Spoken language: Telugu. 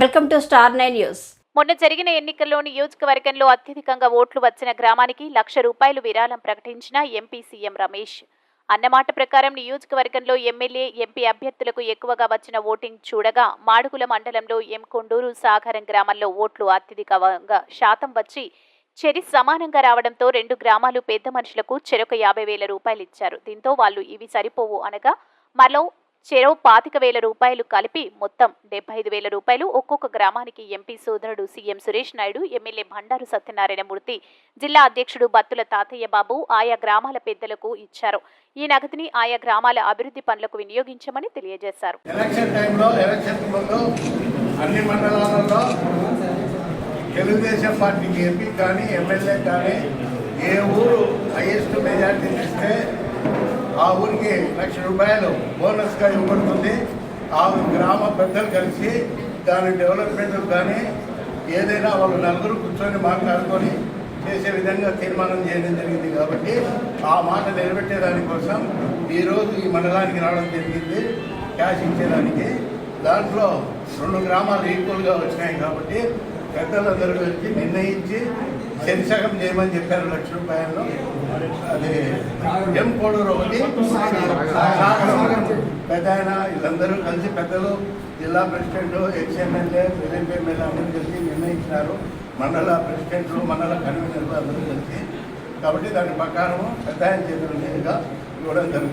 Welcome to star nine news. మొన్న జరిగిన ఎన్నికల్లో నియోజకవర్గంలో అత్యధికంగా ఓట్లు వచ్చిన గ్రామానికి లక్ష రూపాయలు విరాళం ప్రకటించిన ఎంపీ సీఎం రమేష్. అన్నమాట ప్రకారం నియోజకవర్గంలో ఎమ్మెల్యే ఎంపీ అభ్యర్థులకు ఎక్కువగా వచ్చిన ఓటింగ్ చూడగా మాడుగుల మండలంలో ఎం కొండూరు సాగరం గ్రామంలో ఓట్లు అత్యధికంగా శాతం వచ్చి చెరి సమానంగా రావడంతో రెండు గ్రామాలు పెద్ద మనుషులకు చెరొక యాభై వేల రూపాయలు ఇచ్చారు. దీంతో వాళ్ళు ఇవి సరిపోవు అనగా మరో చెరో పాతిక వేల రూపాయలు కలిపి మొత్తం డెబ్బై ఐదు వేల రూపాయలు ఒక్కొక్క గ్రామానికి ఎంపీ సోదరుడు సీఎం సురేష్ నాయుడు ఎమ్మెల్యే బండారు సత్యనారాయణమూర్తి జిల్లా అధ్యక్షుడు బత్తుల తాతయ్య బాబు ఆయా గ్రామాల పెద్దలకు ఇచ్చారు. ఈ నగదుని ఆయా గ్రామాల అభివృద్ధి పనులకు వినియోగించమని తెలియజేశారు. అన్ని మండలాలలో తెలుగుదేశం పార్టీకి ఎంపీ కానీ ఎమ్మెల్యే కానీ ఏ ఊరికి లక్ష రూపాయలు బోనస్గా ఇవ్వబడుతుంది. ఆ గ్రామ పెద్దలు కలిసి దాని డెవలప్మెంట్ కానీ ఏదైనా వాళ్ళు నలుగురు కూర్చొని మాట్లాడుకొని చేసే విధంగా తీర్మానం చేయడం జరిగింది కాబట్టి ఆ మాట నిలబెట్టేదానికోసం ఈరోజు ఈ మండలానికి రావడం జరిగింది క్యాష్ ఇచ్చేదానికి. దాంట్లో రెండు గ్రామాలు ఈక్వల్గా వచ్చినాయి కాబట్టి పెద్దలందరూ కలిసి నిర్ణయించి శనిసగం చేయమని చెప్పారు లక్ష రూపాయల్లో. అది ఎం కోడూరు ఒకటి. పెద్ద ఆయన వీళ్ళందరూ కలిసి పెద్దలు జిల్లా ప్రెసిడెంట్ ఎక్స్ ఎమ్మెల్యే ఎమ్మెల్యే అందరూ కలిసి నిర్ణయించినారు. మండల ప్రెసిడెంట్లు మండల కన్వీనర్లు అందరూ కలిసి. కాబట్టి దాని ప్రకారం పెద్ద ఆయన చేతుల మీదుగా ఇవ్వడం జరుగుతుంది.